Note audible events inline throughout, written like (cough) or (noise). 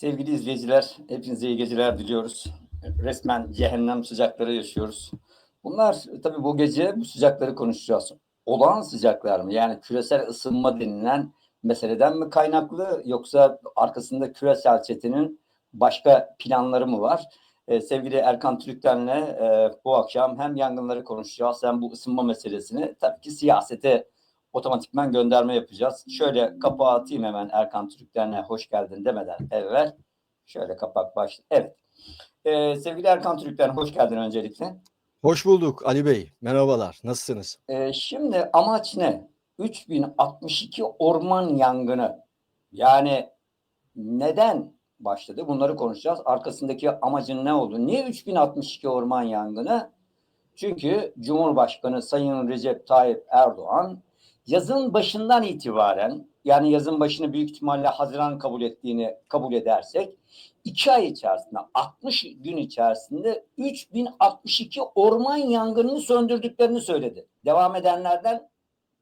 Sevgili izleyiciler, hepinize iyi geceler diliyoruz. Resmen cehennem sıcakları yaşıyoruz. Bunlar tabii bu gece bu sıcakları konuşacağız. Olağan sıcaklar mı? Yani küresel ısınma denilen meseleden mi kaynaklı yoksa arkasında küresel çetenin başka planları mı var? Ee, sevgili Erkan Türkten'le e, bu akşam hem yangınları konuşacağız hem bu ısınma meselesini tabii ki siyasete otomatikman gönderme yapacağız. Şöyle kapağı atayım hemen Erkan Türkten'le hoş geldin demeden evvel. Şöyle kapak baş. Evet. Ee, sevgili Erkan Türkten hoş geldin öncelikle. Hoş bulduk Ali Bey. Merhabalar. Nasılsınız? Ee, şimdi amaç ne? 3062 orman yangını. Yani neden başladı? Bunları konuşacağız. Arkasındaki amacın ne oldu? Niye 3062 orman yangını? Çünkü Cumhurbaşkanı Sayın Recep Tayyip Erdoğan yazın başından itibaren yani yazın başını büyük ihtimalle Haziran kabul ettiğini kabul edersek iki ay içerisinde 60 gün içerisinde 3062 orman yangınını söndürdüklerini söyledi. Devam edenlerden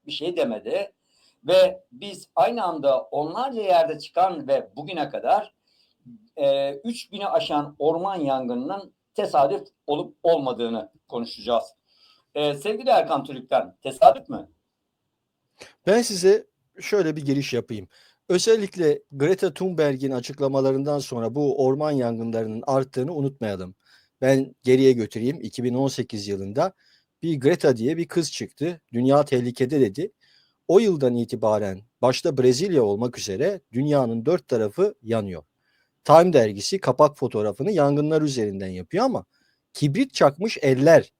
bir şey demedi. Ve biz aynı anda onlarca yerde çıkan ve bugüne kadar e, 3000'i aşan orman yangınının tesadüf olup olmadığını konuşacağız. E, sevgili Erkan Türk'ten tesadüf mü? Ben size şöyle bir giriş yapayım. Özellikle Greta Thunberg'in açıklamalarından sonra bu orman yangınlarının arttığını unutmayalım. Ben geriye götüreyim. 2018 yılında bir Greta diye bir kız çıktı. Dünya tehlikede dedi. O yıldan itibaren başta Brezilya olmak üzere dünyanın dört tarafı yanıyor. Time dergisi kapak fotoğrafını yangınlar üzerinden yapıyor ama kibrit çakmış eller,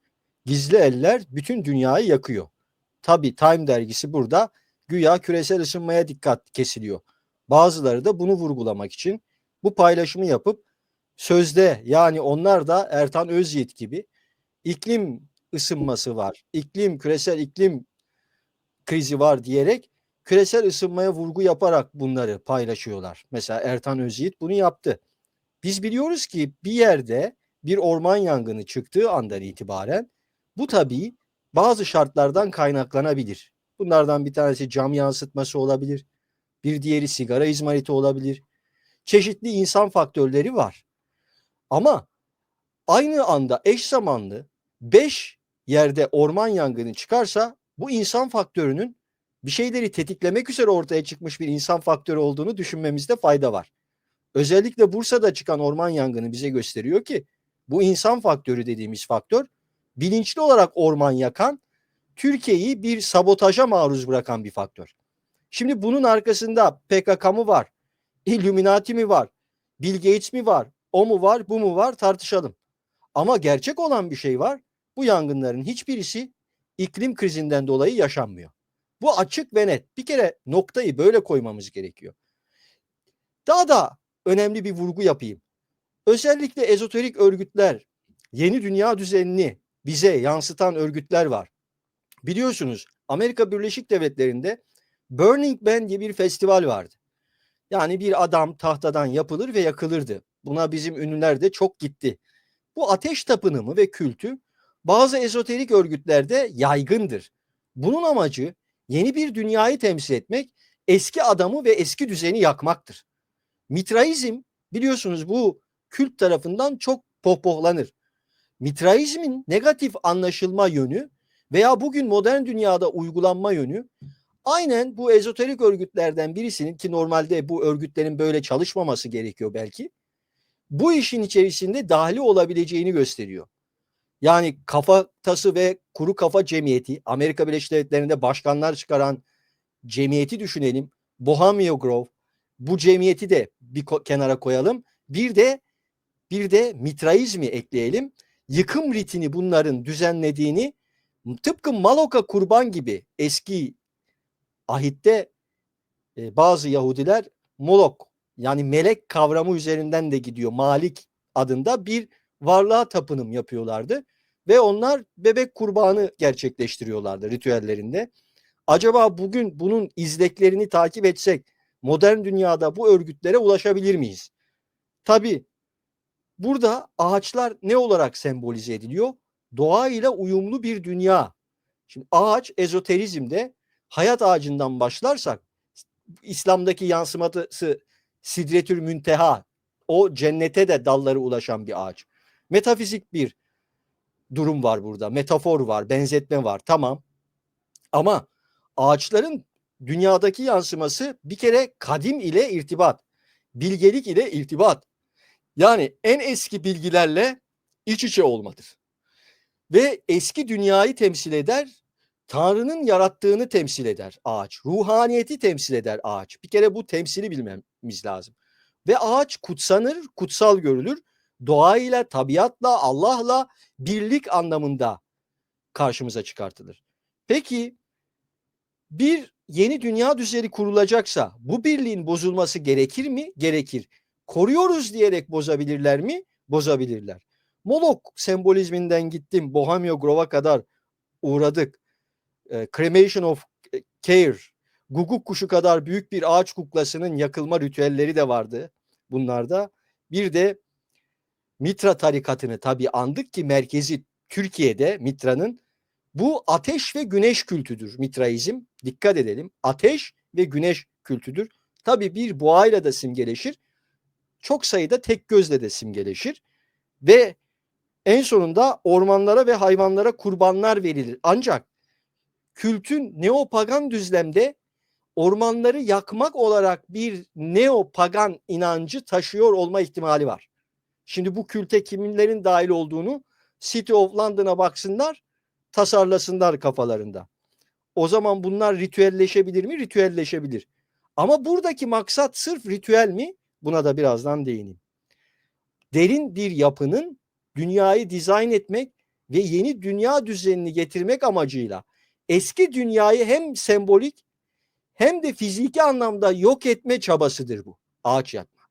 gizli eller bütün dünyayı yakıyor. Tabii Time dergisi burada güya küresel ısınmaya dikkat kesiliyor. Bazıları da bunu vurgulamak için bu paylaşımı yapıp sözde yani onlar da Ertan Özyiğit gibi iklim ısınması var, iklim küresel iklim krizi var diyerek küresel ısınmaya vurgu yaparak bunları paylaşıyorlar. Mesela Ertan Özyiğit bunu yaptı. Biz biliyoruz ki bir yerde bir orman yangını çıktığı andan itibaren bu tabii bazı şartlardan kaynaklanabilir. Bunlardan bir tanesi cam yansıtması olabilir. Bir diğeri sigara izmariti olabilir. Çeşitli insan faktörleri var. Ama aynı anda eş zamanlı 5 yerde orman yangını çıkarsa bu insan faktörünün bir şeyleri tetiklemek üzere ortaya çıkmış bir insan faktörü olduğunu düşünmemizde fayda var. Özellikle Bursa'da çıkan orman yangını bize gösteriyor ki bu insan faktörü dediğimiz faktör bilinçli olarak orman yakan Türkiye'yi bir sabotaja maruz bırakan bir faktör. Şimdi bunun arkasında PKK mı var? Illuminati mi var? Bill Gates mi var? O mu var? Bu mu var? Tartışalım. Ama gerçek olan bir şey var. Bu yangınların hiçbirisi iklim krizinden dolayı yaşanmıyor. Bu açık ve net. Bir kere noktayı böyle koymamız gerekiyor. Daha da önemli bir vurgu yapayım. Özellikle ezoterik örgütler, yeni dünya düzenini bize yansıtan örgütler var. Biliyorsunuz Amerika Birleşik Devletleri'nde Burning Man diye bir festival vardı. Yani bir adam tahtadan yapılır ve yakılırdı. Buna bizim ünlüler de çok gitti. Bu ateş tapınımı ve kültü bazı ezoterik örgütlerde yaygındır. Bunun amacı yeni bir dünyayı temsil etmek, eski adamı ve eski düzeni yakmaktır. Mitraizm biliyorsunuz bu kült tarafından çok pohpohlanır. Mitraizmin negatif anlaşılma yönü veya bugün modern dünyada uygulanma yönü aynen bu ezoterik örgütlerden birisinin ki normalde bu örgütlerin böyle çalışmaması gerekiyor belki. Bu işin içerisinde dahili olabileceğini gösteriyor. Yani kafatası ve kuru kafa cemiyeti Amerika Birleşik Devletleri'nde başkanlar çıkaran cemiyeti düşünelim. Bohemia Grove bu cemiyeti de bir kenara koyalım. Bir de bir de mitraizmi ekleyelim. Yıkım ritini bunların düzenlediğini tıpkı Maloka kurban gibi eski ahitte e, bazı Yahudiler Molok yani melek kavramı üzerinden de gidiyor. Malik adında bir varlığa tapınım yapıyorlardı ve onlar bebek kurbanı gerçekleştiriyorlardı ritüellerinde. Acaba bugün bunun izleklerini takip etsek modern dünyada bu örgütlere ulaşabilir miyiz? Tabi burada ağaçlar ne olarak sembolize ediliyor? Doğa ile uyumlu bir dünya. Şimdi ağaç ezoterizmde hayat ağacından başlarsak İslam'daki yansıması Sidretül Münteha o cennete de dalları ulaşan bir ağaç. Metafizik bir durum var burada. Metafor var, benzetme var. Tamam. Ama ağaçların dünyadaki yansıması bir kere kadim ile irtibat, bilgelik ile irtibat. Yani en eski bilgilerle iç içe olmadır. Ve eski dünyayı temsil eder, Tanrı'nın yarattığını temsil eder ağaç. Ruhaniyeti temsil eder ağaç. Bir kere bu temsili bilmemiz lazım. Ve ağaç kutsanır, kutsal görülür. Doğayla, tabiatla, Allah'la birlik anlamında karşımıza çıkartılır. Peki bir yeni dünya düzeni kurulacaksa bu birliğin bozulması gerekir mi? Gerekir. Koruyoruz diyerek bozabilirler mi? Bozabilirler. Molok sembolizminden gittim. Bohemio Grove'a kadar uğradık. E, Cremation of Care, guguk kuşu kadar büyük bir ağaç kuklasının yakılma ritüelleri de vardı bunlarda. Bir de Mitra tarikatını tabii andık ki merkezi Türkiye'de Mitra'nın bu ateş ve güneş kültüdür Mitraizm. Dikkat edelim. Ateş ve güneş kültüdür. Tabii bir boğayla da simgeleşir. Çok sayıda tek gözle de simgeleşir. Ve en sonunda ormanlara ve hayvanlara kurbanlar verilir. Ancak kültün neopagan düzlemde ormanları yakmak olarak bir neopagan inancı taşıyor olma ihtimali var. Şimdi bu külte kiminlerin dahil olduğunu City of London'a baksınlar, tasarlasınlar kafalarında. O zaman bunlar ritüelleşebilir mi? Ritüelleşebilir. Ama buradaki maksat sırf ritüel mi? Buna da birazdan değineyim. Derin bir yapının dünyayı dizayn etmek ve yeni dünya düzenini getirmek amacıyla eski dünyayı hem sembolik hem de fiziki anlamda yok etme çabasıdır bu. Ağaç yakma.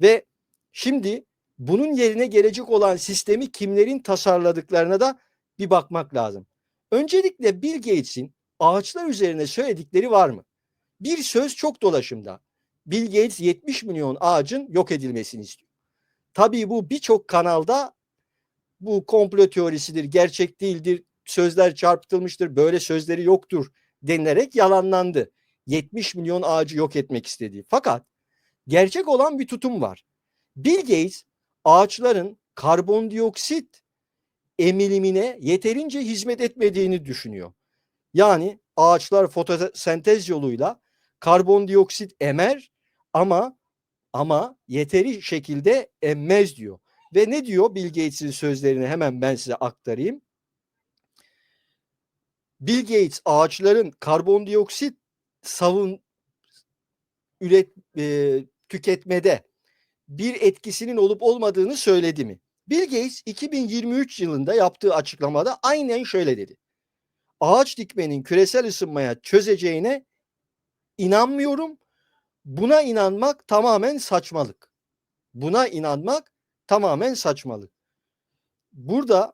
Ve şimdi bunun yerine gelecek olan sistemi kimlerin tasarladıklarına da bir bakmak lazım. Öncelikle Bill Gates'in ağaçlar üzerine söyledikleri var mı? Bir söz çok dolaşımda. Bill Gates 70 milyon ağacın yok edilmesini istiyor. Tabii bu birçok kanalda bu komplo teorisidir, gerçek değildir, sözler çarpıtılmıştır, böyle sözleri yoktur denilerek yalanlandı. 70 milyon ağacı yok etmek istediği. Fakat gerçek olan bir tutum var. Bill Gates ağaçların karbondioksit emilimine yeterince hizmet etmediğini düşünüyor. Yani ağaçlar fotosentez yoluyla karbondioksit emer ama ama yeteri şekilde emmez diyor. Ve ne diyor Bill Gates'in sözlerini hemen ben size aktarayım. Bill Gates ağaçların karbondioksit savun üret e, tüketmede bir etkisinin olup olmadığını söyledi mi? Bill Gates 2023 yılında yaptığı açıklamada aynen şöyle dedi. Ağaç dikmenin küresel ısınmaya çözeceğine inanmıyorum. Buna inanmak tamamen saçmalık. Buna inanmak tamamen saçmalık. Burada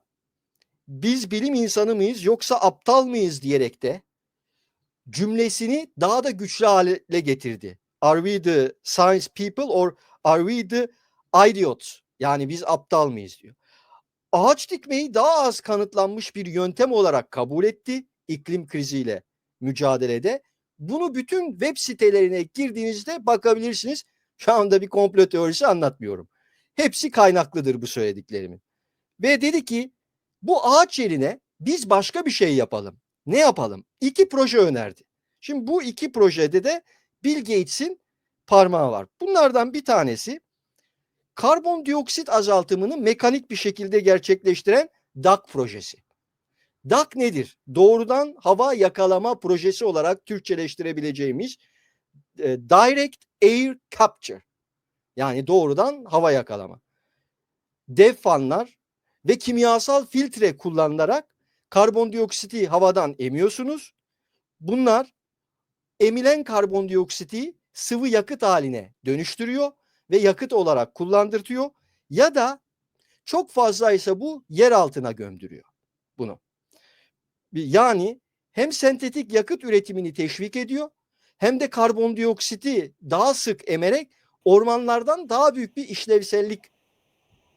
biz bilim insanı mıyız yoksa aptal mıyız diyerek de cümlesini daha da güçlü hale getirdi. Are we the science people or are we the idiots? Yani biz aptal mıyız diyor. Ağaç dikmeyi daha az kanıtlanmış bir yöntem olarak kabul etti iklim kriziyle mücadelede. Bunu bütün web sitelerine girdiğinizde bakabilirsiniz. Şu anda bir komplo teorisi anlatmıyorum. Hepsi kaynaklıdır bu söylediklerimin. Ve dedi ki bu ağaç yerine biz başka bir şey yapalım. Ne yapalım? İki proje önerdi. Şimdi bu iki projede de Bill Gates'in parmağı var. Bunlardan bir tanesi karbondioksit azaltımını mekanik bir şekilde gerçekleştiren DAC projesi. DAC nedir? Doğrudan hava yakalama projesi olarak Türkçeleştirebileceğimiz e, Direct Air Capture. Yani doğrudan hava yakalama. Dev fanlar ve kimyasal filtre kullanılarak karbondioksiti havadan emiyorsunuz. Bunlar emilen karbondioksiti sıvı yakıt haline dönüştürüyor ve yakıt olarak kullandırtıyor ya da çok fazlaysa bu yer altına gömdürüyor bunu. Yani hem sentetik yakıt üretimini teşvik ediyor hem de karbondioksiti daha sık emerek ormanlardan daha büyük bir işlevsellik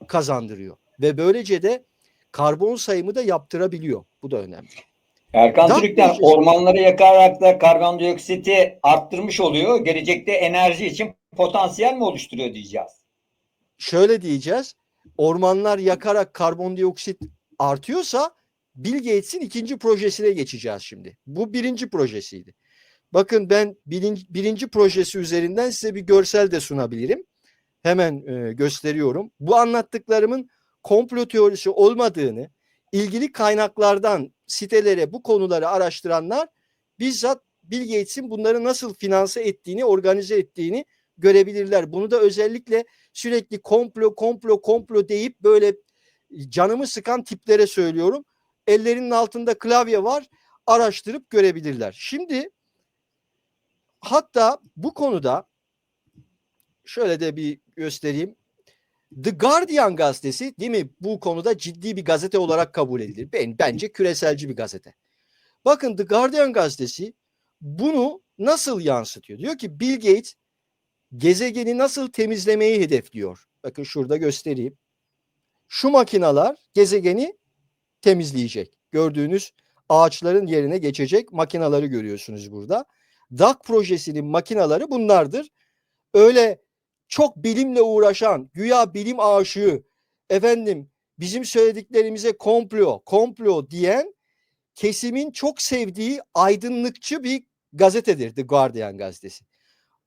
kazandırıyor ve böylece de karbon sayımı da yaptırabiliyor. Bu da önemli. Erkan Dak Türk'ten projesi. ormanları yakarak da karbondioksiti arttırmış oluyor. Gelecekte enerji için potansiyel mi oluşturuyor diyeceğiz. şöyle diyeceğiz. Ormanlar yakarak karbondioksit artıyorsa Bill Gates'in ikinci projesine geçeceğiz şimdi. Bu birinci projesiydi. Bakın ben birinci, birinci projesi üzerinden size bir görsel de sunabilirim. Hemen e, gösteriyorum. Bu anlattıklarımın komplo teorisi olmadığını ilgili kaynaklardan sitelere bu konuları araştıranlar bizzat Bill Gates'in bunları nasıl finanse ettiğini, organize ettiğini görebilirler. Bunu da özellikle sürekli komplo, komplo, komplo deyip böyle canımı sıkan tiplere söylüyorum. Ellerinin altında klavye var. Araştırıp görebilirler. Şimdi hatta bu konuda şöyle de bir göstereyim. The Guardian gazetesi değil mi bu konuda ciddi bir gazete olarak kabul edilir. Ben, bence küreselci bir gazete. Bakın The Guardian gazetesi bunu nasıl yansıtıyor? Diyor ki Bill Gates gezegeni nasıl temizlemeyi hedefliyor. Bakın şurada göstereyim. Şu makinalar gezegeni temizleyecek. Gördüğünüz ağaçların yerine geçecek makinaları görüyorsunuz burada. DAC projesinin makinaları bunlardır. Öyle çok bilimle uğraşan, güya bilim aşığı, efendim bizim söylediklerimize komplo, komplo diyen kesimin çok sevdiği aydınlıkçı bir gazetedir The Guardian gazetesi.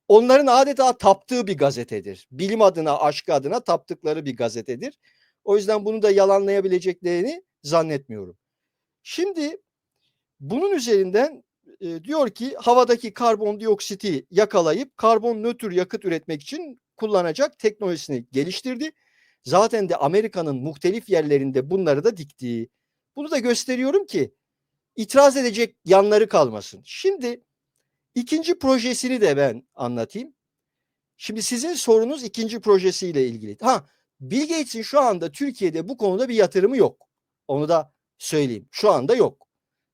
Onların adeta taptığı bir gazetedir. Bilim adına, aşk adına taptıkları bir gazetedir. O yüzden bunu da yalanlayabileceklerini zannetmiyorum. Şimdi bunun üzerinden e, diyor ki havadaki karbondioksiti yakalayıp karbon nötr yakıt üretmek için kullanacak teknolojisini geliştirdi. Zaten de Amerika'nın muhtelif yerlerinde bunları da diktiği. Bunu da gösteriyorum ki itiraz edecek yanları kalmasın. Şimdi ikinci projesini de ben anlatayım. Şimdi sizin sorunuz ikinci projesiyle ilgili. Ha Bill Gates'in şu anda Türkiye'de bu konuda bir yatırımı yok. Onu da söyleyeyim. Şu anda yok.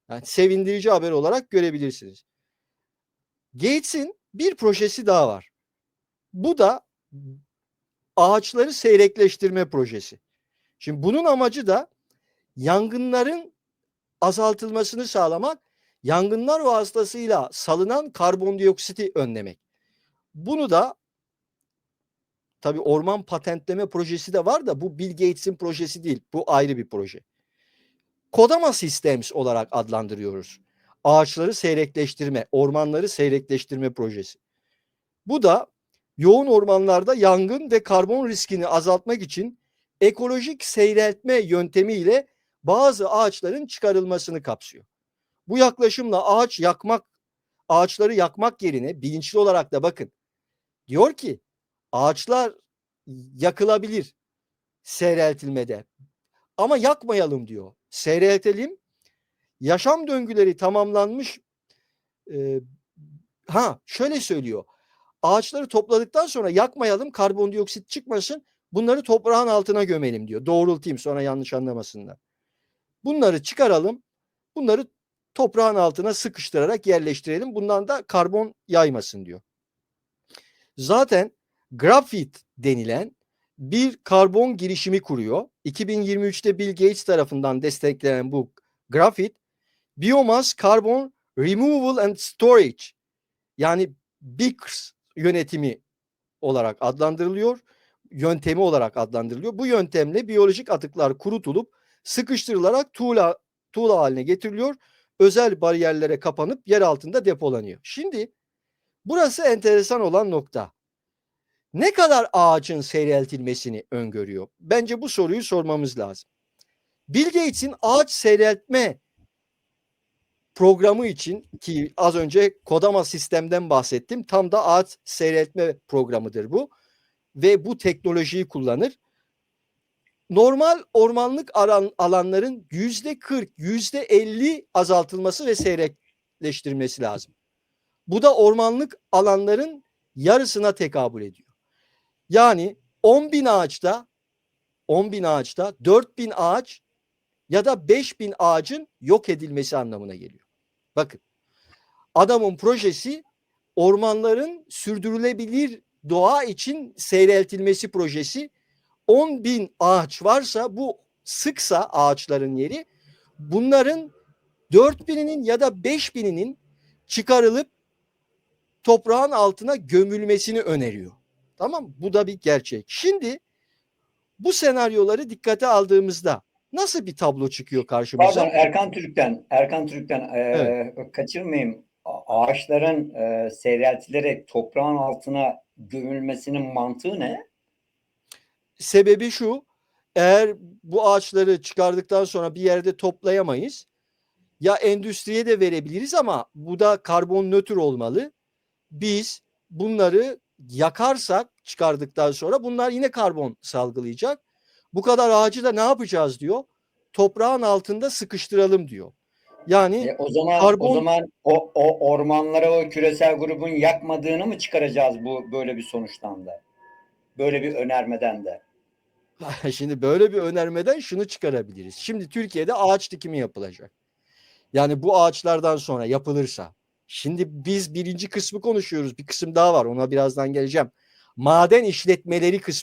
Yani sevindirici haber olarak görebilirsiniz. Gates'in bir projesi daha var. Bu da ağaçları seyrekleştirme projesi. Şimdi bunun amacı da yangınların azaltılmasını sağlamak, yangınlar vasıtasıyla salınan karbondioksiti önlemek. Bunu da tabi orman patentleme projesi de var da bu Bill Gates'in projesi değil. Bu ayrı bir proje. Kodama Systems olarak adlandırıyoruz. Ağaçları seyrekleştirme, ormanları seyrekleştirme projesi. Bu da yoğun ormanlarda yangın ve karbon riskini azaltmak için ekolojik seyreltme yöntemiyle bazı ağaçların çıkarılmasını kapsıyor. Bu yaklaşımla ağaç yakmak, ağaçları yakmak yerine bilinçli olarak da bakın. Diyor ki ağaçlar yakılabilir seyreltilmede ama yakmayalım diyor. Seyreltelim. Yaşam döngüleri tamamlanmış. E, ha şöyle söylüyor. Ağaçları topladıktan sonra yakmayalım karbondioksit çıkmasın. Bunları toprağın altına gömelim diyor. Doğrultayım sonra yanlış anlamasınlar. Bunları çıkaralım. Bunları toprağın altına sıkıştırarak yerleştirelim. Bundan da karbon yaymasın diyor. Zaten grafit denilen bir karbon girişimi kuruyor. 2023'te Bill Gates tarafından desteklenen bu grafit Biomass Carbon Removal and Storage yani BICS yönetimi olarak adlandırılıyor. Yöntemi olarak adlandırılıyor. Bu yöntemle biyolojik atıklar kurutulup sıkıştırılarak tuğla, tuğla haline getiriliyor. Özel bariyerlere kapanıp yer altında depolanıyor. Şimdi burası enteresan olan nokta. Ne kadar ağacın seyreltilmesini öngörüyor? Bence bu soruyu sormamız lazım. Bill Gates'in ağaç seyreltme programı için ki az önce kodama sistemden bahsettim. Tam da ağaç seyreltme programıdır bu. Ve bu teknolojiyi kullanır. Normal ormanlık alanların yüzde 40, yüzde 50 azaltılması ve seyrekleştirilmesi lazım. Bu da ormanlık alanların yarısına tekabül ediyor. Yani 10 bin ağaçta 10 bin ağaçta 4 bin ağaç ya da 5 bin ağacın yok edilmesi anlamına geliyor. Bakın adamın projesi ormanların sürdürülebilir doğa için seyreltilmesi projesi 10 bin ağaç varsa bu sıksa ağaçların yeri bunların 4 bininin ya da 5 bininin çıkarılıp toprağın altına gömülmesini öneriyor. Tamam Bu da bir gerçek. Şimdi Bu senaryoları dikkate aldığımızda nasıl bir tablo çıkıyor karşımıza? Pardon Erkan Türk'ten, Erkan Türk'ten e, kaçırmayayım. Ağaçların e, seyreltilerek toprağın altına gömülmesinin mantığı ne? Sebebi şu, eğer bu ağaçları çıkardıktan sonra bir yerde toplayamayız. Ya endüstriye de verebiliriz ama bu da karbon nötr olmalı. Biz bunları yakarsak çıkardıktan sonra bunlar yine karbon salgılayacak. Bu kadar ağacı da ne yapacağız diyor. Toprağın altında sıkıştıralım diyor. Yani E, o zaman Karbon- o zaman o, o ormanlara o küresel grubun yakmadığını mı çıkaracağız bu böyle bir sonuçtan da? Böyle bir önermeden de. (laughs) Şimdi böyle bir önermeden şunu çıkarabiliriz. Şimdi Türkiye'de ağaç dikimi yapılacak. Yani bu ağaçlardan sonra yapılırsa. Şimdi biz birinci kısmı konuşuyoruz. Bir kısım daha var. Ona birazdan geleceğim. Maden işletmeleri kısmı